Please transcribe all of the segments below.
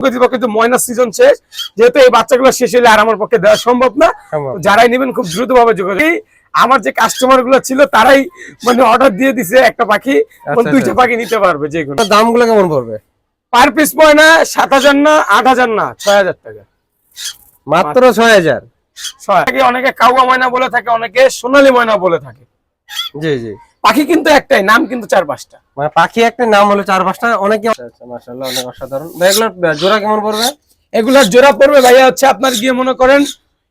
প্রকৃতপক্ষে ময়না সিজন শেষ যেহেতু এই বাচ্চাগুলো শেষ হলে আর আমার পক্ষে দেওয়া সম্ভব না। যারাই নেবেন খুব দ্রুত ভাবে যোগাযোগ আমার যে কাস্টমারগুলো ছিল তারাই মানে অর্ডার দিয়ে দিছে একটা পাখি। মানে আচ্ছা, দুইটা আচ্ছা। পাখি নিতে পারবে যে কোনো। দামগুলো কেমন পড়বে? পার পিস ময়না সাত হাজার না আট হাজার না ছয় হাজার টাকা। মাত্র ছয় হাজার? অনেকে কাউয়া ময়না বলে থাকে অনেকে সোনালী ময়না বলে থাকে। জি জি। পাখি কিন্তু একটাই নাম কিন্তু চার পাঁচটা। মানে পাখি একটা নাম হলো চার পাঁচটা অনেকে আচ্ছা মাশাআল্লাহ অনেক অসাধারণ। জোড়া কেমন পড়বে? এগুলার জোড়া পড়বে ভাইয়া হচ্ছে আপনার গিয়ে মনে করেন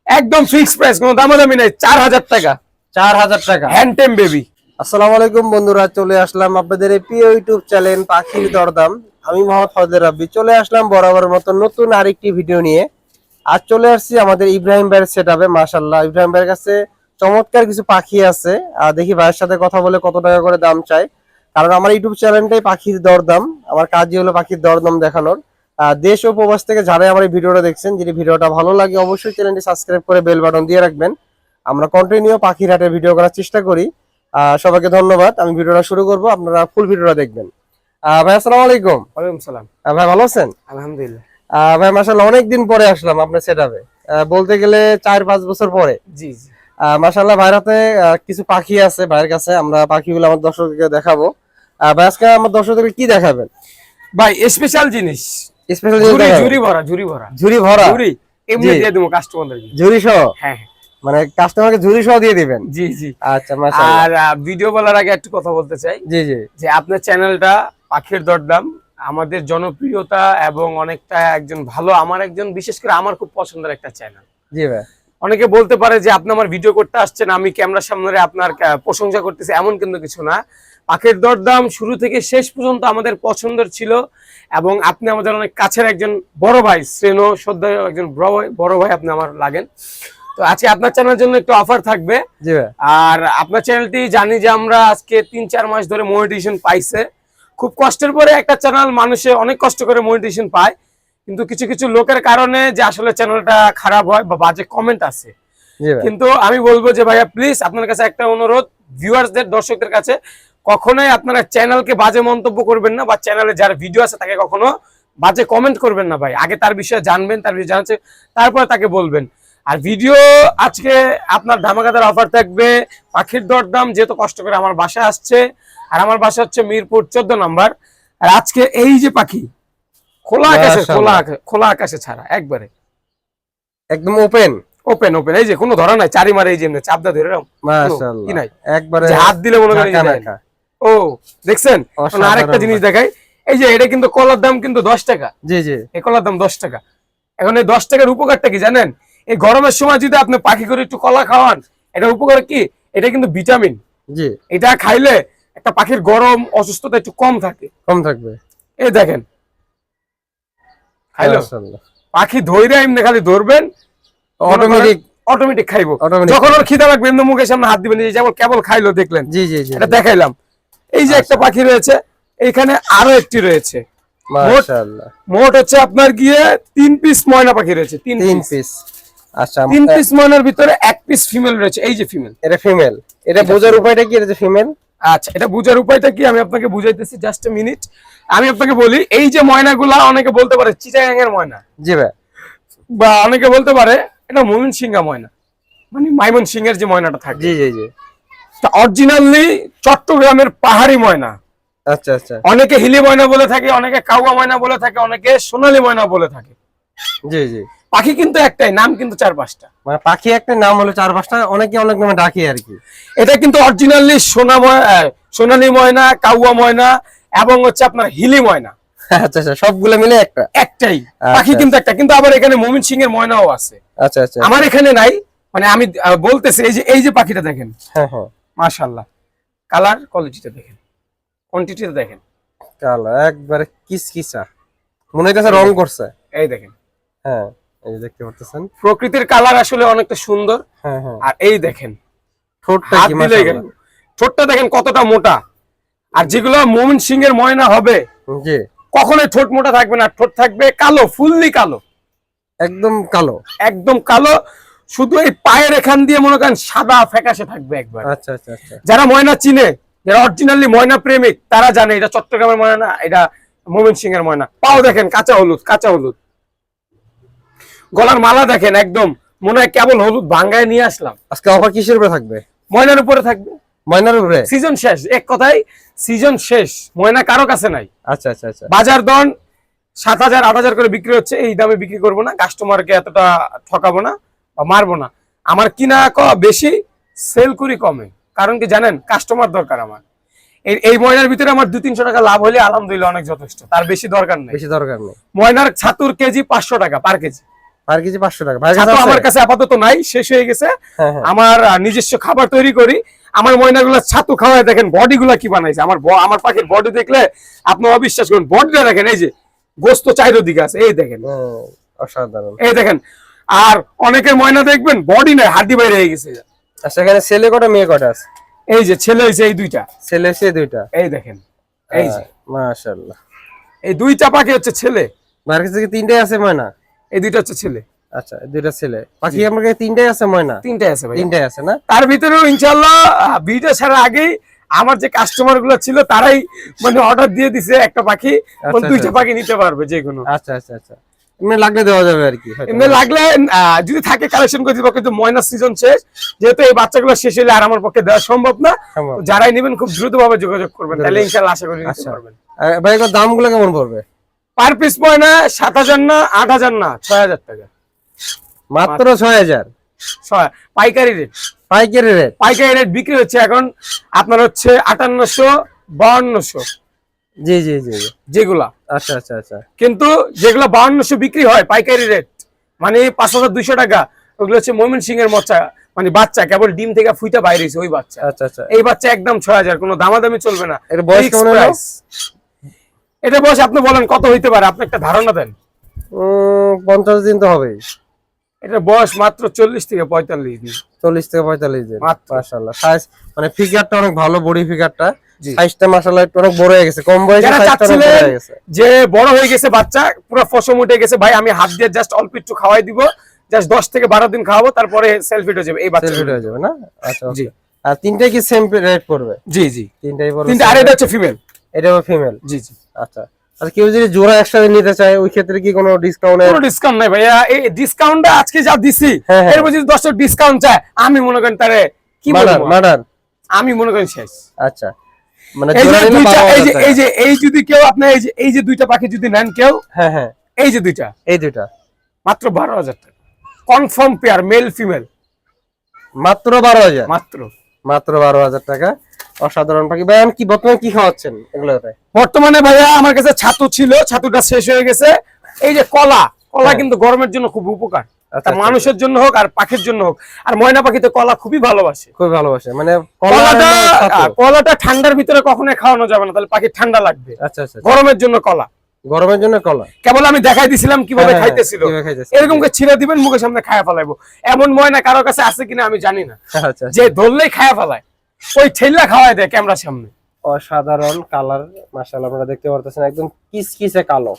একদম ফিক্স প্রাইস কোনো দামাদামি নেই চার হাজার টাকা। চার হাজার টাকা। হ্যান্ড টেম বেবি আসসালামু আলাইকুম বন্ধুরা চলে আসলাম আপনাদের এই প্রিয় ইউটিউব চ্যানেল পাখির দরদাম। আমি মোহাম্মদ ফজলে রাব্বি চলে আসলাম বরাবর মতো নতুন আরেকটি ভিডিও নিয়ে। আজ চলে আসছি আমাদের ইব্রাহিম ভাইয়ের সেট আপে মাসাল্লাহ ইব্রাহিম ভাইয়ের কাছে চমৎকার কিছু পাখি আছে। দেখি ভাইয়ের সাথে কথা বলে কত টাকা করে দাম চাই। কারণ আমার ইউটিউব চ্যানেলটাই পাখির দরদাম। আমার কাজই হলো পাখির দরদাম দেখানোর। দেশ ও প্রবাস থেকে যারাই আমার এই ভিডিওটা দেখছেন যদি ভিডিওটা ভালো লাগে অবশ্যই চ্যানেলটি সাবস্ক্রাইব করে বেল বাটন দিয়ে রাখবেন। আমরা কন্টিনিউ পাখির হাটের ভিডিও করার চেষ্টা করি। আহ, সবাইকে ধন্যবাদ। আমি ভিডিওটা শুরু করব আপনারা ফুল ভিডিওটা দেখবেন। ভাই আসসালামু আলাইকুম। ওয়ালাইকুম সালাম। ভাই ভালো আছেন? আলহামদুলিল্লাহ। ভাই মাসাল্লাহ অনেকদিন পরে আসলাম আপনার সেট বলতে গেলে চার পাঁচ বছর পরে। জি জি। আহ, মাশাআল্লাহ ভাইয়ের হাতে কিছু পাখি আছে ভাইয়ের কাছে আমরা পাখিগুলো আমার দর্শককে দেখাবো। ভাই আজকে আমার দর্শকদেরকে কি দেখাবেন? ভাই স্পেশাল জিনিস। স্পেশাল ঝুরি ঝুরি ভরা ঝুরি ভরা। ঝুরি ভরা? ঝুরি এমনি দিয়ে দেবো কাস্টমারদেরকে ঝুরি সহ? হ্যাঁ হ্যাঁ। মানে কাস্টমারকে ঝুরি সহ দিয়ে দিবেন? জি জি। আচ্ছা মাশাআল্লাহ। আর ভিডিও বলার আগে একটু কথা বলতে চাই। জি জি। যে আপনার চ্যানেলটা পাখির দরদাম আমাদের জনপ্রিয়তা এবং অনেকটা একজন ভালো আমার একজন বিশেষ করে আমার খুব পছন্দের একটা চ্যানেল জি ভাই। অনেকে বলতে পারে যে আপনি আমার ভিডিও করতে আসছেন আমি ক্যামেরার সামনে আপনার প্রশংসা করতেছি। এমন কিন্তু কিছু না। পাখির দরদাম শুরু থেকে শেষ পর্যন্ত আমাদের পছন্দের ছিল এবং আপনি আমাদের অনেক কাছের একজন বড় ভাই শ্রেণু শ্রদ্ধা একজন বড় ভাই বড় ভাই আপনি আমার লাগেন। তো আজকে আপনার চ্যানেলের জন্য একটু অফার থাকবে। আর আপনার চ্যানেলটি জানি যে আমরা আজকে তিন চার মাস ধরে মনিটেশন পাইছে। খুব কষ্টের পরে একটা চ্যানেল মানুষে অনেক কষ্ট করে মনিটেশন পায়। কিন্তু কিছু কিছু লোকের কারণে যে আসলে চ্যানেলটা খারাপ হয় বা বাজে কমেন্ট আছে। কিন্তু আমি বলব যে ভাইয়া প্লিজ আপনার কাছে একটা অনুরোধ ভিউয়ার্সদের দর্শকদের কাছে কখনোই আপনারা চ্যানেলকে বাজে মন্তব্য করবেন না বা চ্যানেলে যার ভিডিও আছে তাকে কখনো বাজে কমেন্ট করবেন না ভাই। আগে তার বিষয়ে জানবেন তার বিষয়ে জানছে তারপরে তাকে বলবেন। আর ভিডিও আজকে আপনার ধামাকাদার অফার থাকবে পাখির দরদাম যেহেতু কষ্ট করে আমার বাসা আসছে। আর আমার বাসা হচ্ছে মিরপুর চোদ্দ নাম্বার। আর আজকে এই যে পাখি খোলা আকাশে খোলা মাশাআল্লাহ। আকাশে খোলা আকাশে ছাড়া একবারে। একদম ওপেন ওপেন ওপেন এই যে কোনো ধরা নাই চারি মারে এই যে এমনি চাপদা ধরে এরকম। কি নাই? একবারে হাত দিলে মনে করেন। ও দেখছেন? আরেকটা জিনিস। দেখাই। এই যে এটা কিন্তু কলার দাম কিন্তু দশ টাকা। জি জি। এই কলার দাম দশ টাকা। এখন এই দশ টাকার উপকারটা কি জানেন? এই গরমের সময় যদি আপনি পাখি করে একটু কলা খাওয়ান এটা উপকার কি? এটা কিন্তু ভিটামিন। জি। এটা খাইলে একটা পাখির গরম অসুস্থতা একটু কম থাকে। কম থাকবে। এই দেখেন খাইলো? পাখি ধৈর্য এমনি খালি ধরবেন অটোমেটিক অটোমেটিক খাইবো। যখন ওর খিদা লাগবে এমনি মুখের সামনে হাত দিবেন এই যেমন কেবল খাইলো দেখলেন। জি জি জি এটা দেখাইলাম। এই যে একটা পাখি রয়েছে এইখানে আরও একটি রয়েছে। মোট হচ্ছে আপনার গিয়ে তিন পিস ময়না পাখি রয়েছে তিন পিস আচ্ছা তিন পিস ময়নার ভিতরে এক পিস ফিমেল রয়েছে এই যে ফিমেল এটা ফিমেল এটা বোঝার উপায়টা কি? এটা যে ফিমেল আচ্ছা এটা বুঝার উপায়টা কি? আমি আপনাকে বুঝাইতেছি জাস্ট এ মিনিট আমি আপনাকে বলি এই যে ময়নাগুলা অনেকে বলতে পারে চিটাগাং এর ময়না। জি ভাই। বা অনেকে বলতে পারে এটা মমিন সিংহা ময়না। মানে মাইমন সিং এর যে ময়নাটা থাকে। জি জি জি। অরিজিনালি চট্টগ্রামের পাহাড়ি ময়না। আচ্ছা আচ্ছা। অনেকে হিলি ময়না বলে থাকে অনেকে কাউয়া ময়না বলে থাকে অনেকে সোনালী ময়না বলে থাকে। জি জি। পাখি কিন্তু একটাই নাম কিন্তু চার পাঁচটা। মানে পাখি একটা নাম হলো চার পাঁচটা অনেকে অনেক নামে ডাকে আর কি। এটা কিন্তু অরিজিনালি সোনা সোনালী ময়না কাউয়া ময়না এবং হচ্ছে আপনার হিলি ময়না। আচ্ছা আচ্ছা সবগুলো মিলে একটা? একটাই আচ্ছা। পাখি কিন্তু একটা কিন্তু আবার এখানে মমিন সিং এর ময়নাও আছে। আচ্ছা আচ্ছা। আমার এখানে নাই মানে আমি বলতেছি এই যে এই যে পাখিটা দেখেন। হ্যাঁ হ্যাঁ। কালার কোয়ালিটিটা দেখেন। কোয়ান্টিটিটা দেখেন। কালো একবারে কিসকিসা। মনে হইতেছে রং করছে। এই দেখেন। হ্যাঁ। এই দেখতে পারতেছেন। প্রকৃতির কালার আসলে অনেকটা সুন্দর। হ্যাঁ হ্যাঁ। আর এই দেখেন ঠোঁটটা কি মাশাআল্লাহ। ঠোঁটটা দেখেন কতটা মোটা। আর যেগুলো মোমিন সিং এর ময়না হবে জি। কখনোই ঠোঁট মোটা থাকবে না। ঠোঁট থাকবে কালো ফুললি কালো। একদম কালো। একদম কালো। শুধু এই পায়ের এখান দিয়ে মনে করেন সাদা ফ্যাকাশে থাকবে একবার। আচ্ছা আচ্ছা আচ্ছা। যারা ময়না চিনে যারা অরিজিনালি ময়না প্রেমিক তারা জানে এটা চট্টগ্রামের ময়না এটা মোমিন সিং এর ময়না। পাও দেখেন কাঁচা হলুদ কাঁচা হলুদ। গলার মালা দেখেন একদম। মনে হয় কেবল হলুদ ভাঙ্গায় নিয়ে আসলাম। আজকে অফার কিসের উপরে থাকবে? ময়নার উপরে থাকবে। ময়নার উপরে? সিজন শেষ এক কথায় সিজন শেষ। ময়না কারও কাছে নাই। আচ্ছা আচ্ছা আচ্ছা। বাজার দর সাত হাজার আট হাজার করে বিক্রি হচ্ছে এই দামে বিক্রি করব না। কাস্টমারকে এতটা ঠকাবো না বা মারবো না। আমার কিনা ক- বেশি সেল করি কমে। কারণ কি জানেন কাস্টমার দরকার আমার। এই- এই ময়নার ভিতরে আমার দু তিনশো টাকা লাভ হলে আলহামদুলিল্লাহ অনেক যথেষ্ট। তার বেশি দরকার নেই। বেশি দরকার নেই। ময়নার ছাতুর কেজি পাঁচশো টাকা পার কেজি। আর কিছু পাঁচশো টাকা। আমার কাছে আপাতত নাই শেষ হয়ে গেছে। হ্যাঁ হ্যাঁ। আমার নিজস্ব খাবার তৈরি করি। আমার ময়নাগুলো ছাতু খাওয়ায় দেখেন বডি গুলা কি বানাইছে? আমার আমার পাখির বডি দেখলে আপনি অবিশ্বাস করুন বডিটা দেখেন এই যে গোস্ত চাইরো দিকে আছে এই দেখেন। অসাধারণ। এই দেখেন আর অনেকের ময়না দেখবেন বডি নাই হাড্ডি বাইরে হয়ে গেছে। এখানে ছেলে কটা মেয়ে কটা আছে? এই যে ছেলে হয়েছে এই দুইটা। ছেলে সে দুইটা? এই দেখেন এই যে। মাশাআল্লাহ। এই দুইটা পাখি হচ্ছে ছেলে। মার কাছে কি তিনটাই আছে ময়না? এই দুইটা হচ্ছে ছেলে। আচ্ছা দুইটা ছেলে। পাখি আমার কাছে তিনটাই আছে ময়না? তিনটাই আছে ভাই তিনটাই আছে না? তার ভিতরেও ইনশাল্লাহ আহ, ভিডিও ছাড়া আগেই আমার যে কাস্টমারগুলো ছিল তারাই মানে অর্ডার দিয়ে দিছে একটা পাখি। আচ্ছা, দুইটা আচ্ছা। পাখি নিতে পারবে যে কোনো। আচ্ছা আচ্ছা আচ্ছা। এমনি লাগলে দেওয়া যাবে আর কি এমনি লাগলে যদি থাকে কালেকশন করে দিব কিন্তু ময়না সিজন শেষ। যেহেতু এই বাচ্চাগুলো শেষ হলে আর আমার পক্ষে দেওয়া সম্ভব না। যারাই নেবেন খুব দ্রুত ভাবে যোগাযোগ করবেন। তাহলে ইনশাল্লাহ আশা করি নিতে আচ্ছা। পারবেন ভাই দামগুলো কেমন পড়বে? পার পিস ময়না সাত হাজার না আট হাজার না ছয় হাজার টাকা। মাত্র ছয় হাজার? ছয়- পাইকারি রেট পাইকারি রেট পাইকারি রেট বিক্রি হচ্ছে এখন আপনার হচ্ছে আটান্নশো বাউন্নশো। জি জি জি। যেগুলা। আচ্ছা আচ্ছা আচ্ছা। কিন্তু যেগুলো বাউন্নশো বিক্রি হয় পাইকারি রেট মানে পাঁচ হাজার দুইশো টাকা ওগুলো হচ্ছে ময়মন সিং এর মচ্চা মানে বাচ্চা কেবল ডিম থেকে ফুইটা বাইরে ওই বাচ্চা। আচ্ছা আচ্ছা। এই বাচ্চা একদম ছয় হাজার কোনো দামাদামি চলবে না। বয়স কেমন। এটা বয়স আপনি বলেন কত হইতে পারে? আপনি একটা ধারণা দেন। পঞ্চাশ দিন তো হবেই। এটা বয়স মাত্র চল্লিশ থেকে পঁয়তাল্লিশ দিন। চল্লিশ থেকে পঁয়তাল্লিশ দিন সাইজ মানে ফিগারটা অনেক ভালো বডি ফিগারটা। সাইজটা মাশাআল্লাহ একটু অনেক বড় হয়ে গেছে। কম বয়সে সাইজটা বড় হয়ে গেছে। যে বড় হয়ে গেছে বাচ্চা পুরো ফসম উঠে গেছে ভাই আমি হাত দিয়ে জাস্ট অল্প একটু খাওয়াই দিব। জাস্ট দশ থেকে বারো দিন খাওয়াবো তারপরে সেলফিট হয়ে যাবে এই বাচ্চা সেলফিট হয়ে যাবে না? আচ্ছা জি। আর তিনটাই কি সেম রেট পড়বে জি জি। তিনটাই পড়বে তিনটা আর এটা হচ্ছে ফিমেল এটা ফিমেল জি জি। আচ্ছা। আর কেউ যদি জোড়া একসাথে নিতে চায় ওই ক্ষেত্রে কি কোনো ডিসকাউন্ট কোনো ডিসকাউন্ট নাই ভাইয়া। এই ডিসকাউন্টটা আজকে যা দিছি হ্যাঁ, হ্যাঁ। এর মধ্যে যদি দশটা ডিসকাউন্ট চায় আমি মনে করেন তারে কি বলব? মার্ডার আমি মনে করেন শেষ। আচ্ছা। মানে এই যে এই যে এই যে এই যদি কেউ আপনি এই যে এই যে দুইটা পাখি যদি নেন কেউ হ্যাঁ হ্যাঁ। এই যে দুইটা। এই দুইটা। মাত্র বারো হাজার টাকা। কনফার্ম পেয়ার মেল ফিমেল মাত্র বারো হাজার। মাত্র। মাত্র বারো হাজার টাকা। অসাধারণ পাখি। ভাই কি বর্তমানে কি খাওয়াচ্ছেন এগুলোতে? বর্তমানে ভাইয়া আমার কাছে ছাতু ছিল ছাতুটা শেষ হয়ে গেছে। এই যে কলা কলা হ্যাঁ। কিন্তু গরমের জন্য খুব উপকার। আচ্ছা, তা আচ্ছা। মানুষের জন্য হোক আর পাখির জন্য হোক। আর ময়না পাখিতে কলা খুবই ভালোবাসে। খুব ভালোবাসে মানে কলাটা কলাটা ঠান্ডার ভিতরে কখনোই খাওয়ানো যাবে না তাহলে পাখির ঠান্ডা লাগবে। আচ্ছা আচ্ছা আচ্ছা। গরমের জন্য কলা। গরমের জন্য কলা। কেবল আমি দেখাই দিছিলাম কীভাবে হ্যাঁ, হ্যাঁ, খাইতেছিল। এরকম ছিঁড়ে দিবেন মুখের সামনে খায়া ফেলাইবো। এমন ময়না কারও কাছে আছে কিনা আমি জানি না। আচ্ছা আচ্ছা। যে ধরলেই খায়া ফেলায়। ওই ঠেল্লা খাওয়াই দেয় ক্যামেরার সামনে। অসাধারণ কালার মাশাআল্লাহ আপনারা দেখতে পারতেছেন একদম কিসকিসে কালো।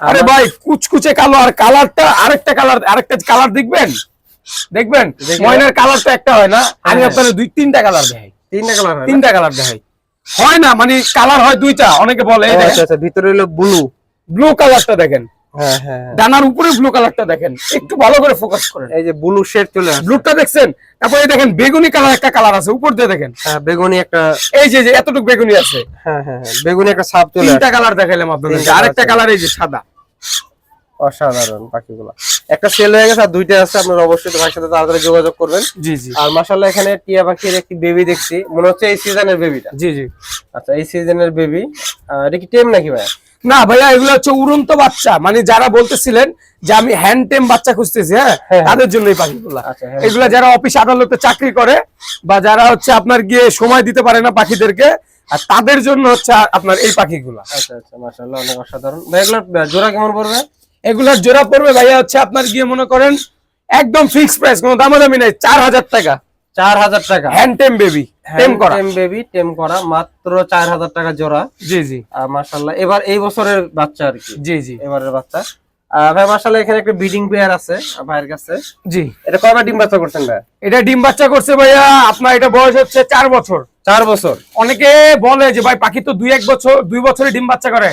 আরে ভাই কুচকুচে কালো আর কালারটা আরেকটা কালার আরেকটা কালার দেখবেন? দেখবেন? ময়নার কালার তো একটা হয় না আমি হ্যাঁ। আপনাদের দুই তিনটা কালার দেখাই। তিনটা কালার হয় তিনটা কালার দেখাই। হয় না মানে কালার হয় দুইটা অনেকে বলে আচ্ছা আচ্ছা ভিতরে হলো ব্লু ব্লু কালারটা দেখেন। হ্যাঁ হ্যাঁ হ্যাঁ। ডানার উপরে ব্লু কালারটা দেখেন একটু ভালো করে ফোকাস করেন। এই যে ব্লু শেড চলে আসছে। ব্লুটা দেখছেন? তারপরে দেখেন বেগুনি কালার একটা কালার আছে উপর দিয়ে দেখেন। হ্যাঁ বেগুনি একটা এই যে যে এতটুকু বেগুনি আছে। হ্যাঁ হ্যাঁ হ্যাঁ বেগুনি একটা ছাপ চলে তিনটা কালার দেখাইলাম আপনাদের আরেকটা কালার এই যে সাদা। অসাধারণ পাখিগুলো। একটা সেল হয়ে গেছে আর দুইটা আছে আপনারা অবশ্যই তো ভাইয়ের সাথে তাড়াতাড়ি যোগাযোগ করবেন। জি জি। আর মাশাআল্লাহ এখানে টিয়া পাখির একটি বেবি দেখছি। মনে হচ্ছে এই সিজনের বেবিটা জি জি। আচ্ছা এই সিজনের বেবি এটা কি টেম নাকি ভাই না ভাইয়া এগুলো হচ্ছে উড়ন্ত বাচ্চা। মানে যারা বলতেছিলেন যে আমি হ্যান্ড টেম বাচ্চা খুঁজতেছি হ্যাঁ? হ্যাঁ। তাদের জন্য এই পাখিগুলা। আচ্ছা, এগুলা যারা অফিস আদালতে চাকরি করে বা যারা হচ্ছে আপনার গিয়ে সময় দিতে পারে না পাখিদেরকে আর তাদের জন্য হচ্ছে আপনার এই পাখিগুলা। আচ্ছা আচ্ছা মাশাআল্লাহ অনেক অসাধারণ। ভাই এগুলোর জোড়া কেমন পড়বে? এগুলার জোড়া পড়বে ভাইয়া হচ্ছে আপনার গিয়ে মনে করেন একদম ফিক্স প্রাইস কোনো দামাদামি নাই চার হাজার টাকা। চার হাজার টাকা। হ্যান্ড টেম বেবি টেম করা। টেম বেবি টেম করা মাত্র চার হাজার টাকা জোড়া। জি জি। আর মাশাআল্লাহ। এবার এই বছরের বাচ্চা আর কি। জি জি। এবারের বাচ্চা। ভাই মাশাআল্লাহ এখানে একটা ব্রিডিং পেয়ার আছে ভাইয়ের কাছে। জি। এটা কয়বার ডিম বাচ্চা করছেন ভাই? এটা ডিম বাচ্চা করছে ভাইয়া আপনার এটা বয়স হচ্ছে চার বছর। চার বছর। অনেকে বলে যে ভাই পাখি তো দুই এক বছর দুই বছরে ডিম বাচ্চা করে।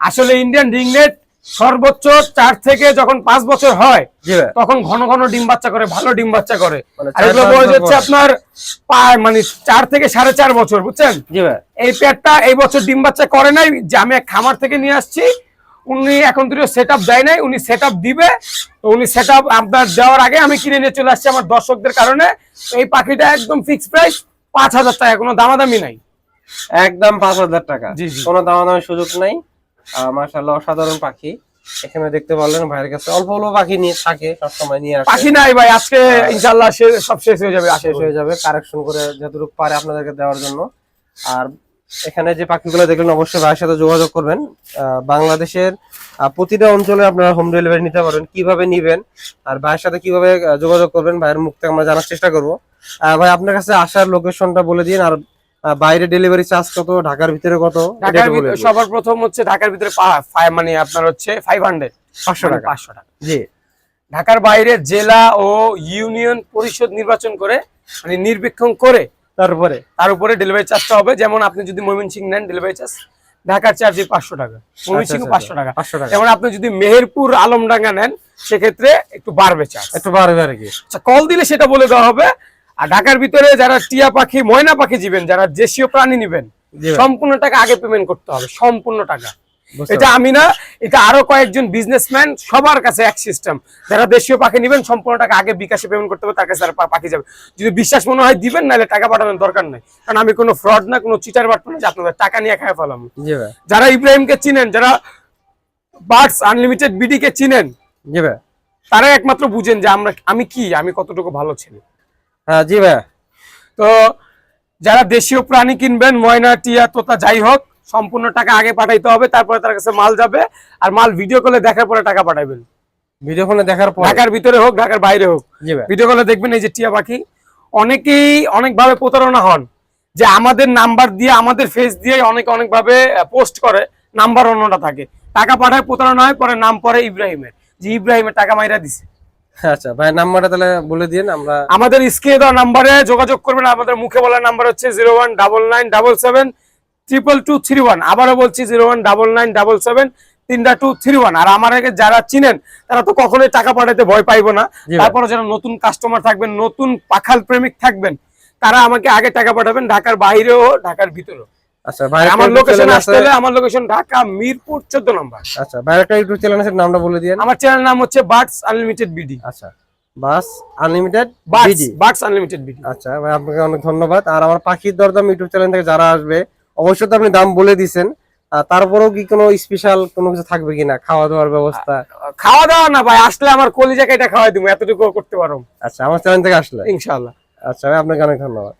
আসলে ইন্ডিয়ান রিংনেট সর্বোচ্চ চার থেকে যখন পাঁচ বছর হয় তখন ঘন ঘন ডিম বাচ্চা করে ভালো ডিম বাচ্চা করে। মানে আর চার এগুলো বয়স হচ্ছে আপনার মানে চার থেকে সাড়ে চার বছর বুঝছেন? এই পেয়ারটা এই বছর ডিম বাচ্চা করে নাই যে আমি এক খামার থেকে নিয়ে আসছি উনি এখন তুই সেট আপ দেয় নাই উনি সেট আপ দিবে তো উনি সেট আপ আপনার দেওয়ার আগে আমি কিনে নিয়ে চলে আসছি আমার দর্শকদের কারণে তো এই পাখিটা একদম ফিক্স প্রাইস পাঁচ হাজার টাকা কোনো দামাদামি নাই। একদম পাঁচ হাজার টাকা। কোনো দামাদামের সুযোগ নাই। মার্শাল্লাহ অসাধারণ পাখি। এখানে দেখতে পারলেন ভাইয়ের কাছে অল্প অল্প পাখি নিয়ে থাকে সবসময় নিয়ে আসে। পাখি নাই ভাই আজকে ইনশাল্লাহ সে- সব শেষ হয়ে যাবে শেষ হয়ে যাবে কারেকশন করে যতটুকু পারে আপনাদেরকে দেওয়ার জন্য। আর এখানে যে পাখিগুলো দেখলেন অবশ্যই ভাইয়ের সাথে যোগাযোগ করবেন। আহ, বাংলাদেশের প্রতিটা অঞ্চলে আপনারা হোম ডেলিভারি নিতে পারবেন কীভাবে নিবেন আর ভাইয়ের সাথে কীভাবে যোগাযোগ করবেন ভাইয়ের মুখ থেকে আমরা জানার চেষ্টা করব। আহ, ভাই আপনার কাছে আসার লোকেশনটা বলে দিন আর বাইরে ডেলিভারি চার্জ কত ঢাকার ভিতরে কত? ঢাকার। সবার প্রথম হচ্ছে ঢাকার ভিতরে মানে আপনার হচ্ছে ফাইভ হান্ড্রেড পাঁচশো টাকা। পাঁচশো টাকা। জি। ঢাকার বাইরে জেলা ও ইউনিয়ন পরিষদ নির্বাচন করে মানে নির্বীক্ষণ করে তারপরে? তার উপরে ডেলিভারি চার্জটা হবে। যেমন আপনি যদি ময়মনসিং নেন ডেলিভারি চার্জ ঢাকার চার্জ পাঁচশো টাকা। ময়মনসিং আচ্ছা, পাঁচশো টাকা। পাঁচশো টাকা। যেমন আপনি যদি মেহেরপুর আলমডাঙ্গা নেন সেক্ষেত্রে একটু বাড়বে চার্জ একটু বাড়বে আর কি। আচ্ছা কল দিলে সেটা বলে দেওয়া হবে। আর ঢাকার ভিতরে যারা টিয়া পাখি ময়না পাখি দিবেন যারা দেশীয় প্রাণী নিবেন সম্পূর্ণ টাকা আগে পেমেন্ট করতে হবে সম্পূর্ণ টাকা। এটা আমি না এটা আরও কয়েকজন বিজনেসম্যান সবার কাছে এক সিস্টেম যারা দেশীয় পাখি নেবেন সম্পূর্ণ টাকা আগে বিকাশে পেমেন্ট করতে হবে তার কাছে পাখি যাবে। যদি বিশ্বাস মনে হয় দিবেন নাহলে টাকা পাঠানোর দরকার নাই। কারণ আমি কোনো ফ্রড না কোনো চিটার বাট না যে আপনাদের টাকা নিয়ে খায় ফেলাম। যারা ইব্রাহিমকে চিনেন যারা বার্ডস আনলিমিটেড বিডি কে চিনেন তারা একমাত্র বুঝেন যে আমরা আমি কি আমি কতটুকু ভালো ছেলে। হ্যাঁ জি ভাই তো যারা দেশীয় প্রাণী কিনবেন ময়না টিয়া তোতা যাই হোক সম্পূর্ণ টাকা আগে পাঠাইতে হবে তারপরে তার কাছে মাল যাবে আর মাল ভিডিও কলে দেখার পরে টাকা পাঠাবেন। ভিডিও ফোনে দেখার পর? ঢাকার ভিতরে হোক ঢাকার বাইরে হোক। জি ভাই ভিডিও কলে দেখবেন এই যে টিয়া পাখি। অনেকেই অনেকভাবে প্রতারণা হন যে আমাদের নাম্বার দিয়ে আমাদের ফেস দিয়ে অনেকে অনেকভাবে পোস্ট করে নাম্বার অন্যটা থাকে। টাকা পাঠায় প্রতারণা হয় পরে নাম পরে ইব্রাহিমের। যে ইব্রাহিমের টাকা মাইরা দিছে। আচ্ছা ভাই নাম্বারটা তাহলে বলে দিন আমরা আমাদের স্ক্রিনে দেওয়া নাম্বারে যোগাযোগ করবেন আমাদের মুখে বলা নাম্বার হচ্ছে zero one double nine double seven triple two three one. আবারও বলছি zero one double nine double seven তিনটা টু থ্রি ওয়ান। আর আমার আগে যারা চিনেন তারা তো কখনোই টাকা পাঠাতে ভয় পাইবো না। তারপরে যারা নতুন কাস্টমার থাকবেন নতুন পাখাল প্রেমিক থাকবেন তারা আমাকে আগে টাকা পাঠাবেন ঢাকার বাইরেও ঢাকার ভিতরেও। আচ্ছা ভাই আমার লোকেশন আসতে হলে আমার লোকেশন ঢাকা মিরপুর চোদ্দ নম্বর। আচ্ছা ভাই একটা ইউটিউব চ্যানেল আছে নামটা বলে দিন আমার চ্যানেল নাম হচ্ছে বার্ডস আনলিমিটেড বিডি। আচ্ছা বাস unlimited BD. Birds unlimited BD. আচ্ছা ভাই আপনাকে অনেক ধন্যবাদ। আর আমার পাখির দরদাম ইউটিউব চ্যানেল থেকে যারা আসবে অবশ্যই তো আপনি দাম বলে আর তারপরেও কি কোনো স্পেশাল কোনো কিছু থাকবে কিনা? খাওয়া দাওয়ার ব্যবস্থা? খাওয়া দাওয়া না ভাই আসলে আমার কলিজাকে এটা খাওয়াই দিব এতটুকু করতে পারো আচ্ছা আমার চ্যানেল থেকে আসলে? ইনশাআল্লাহ। আচ্ছা ভাই আপনাকে অনেক ধন্যবাদ।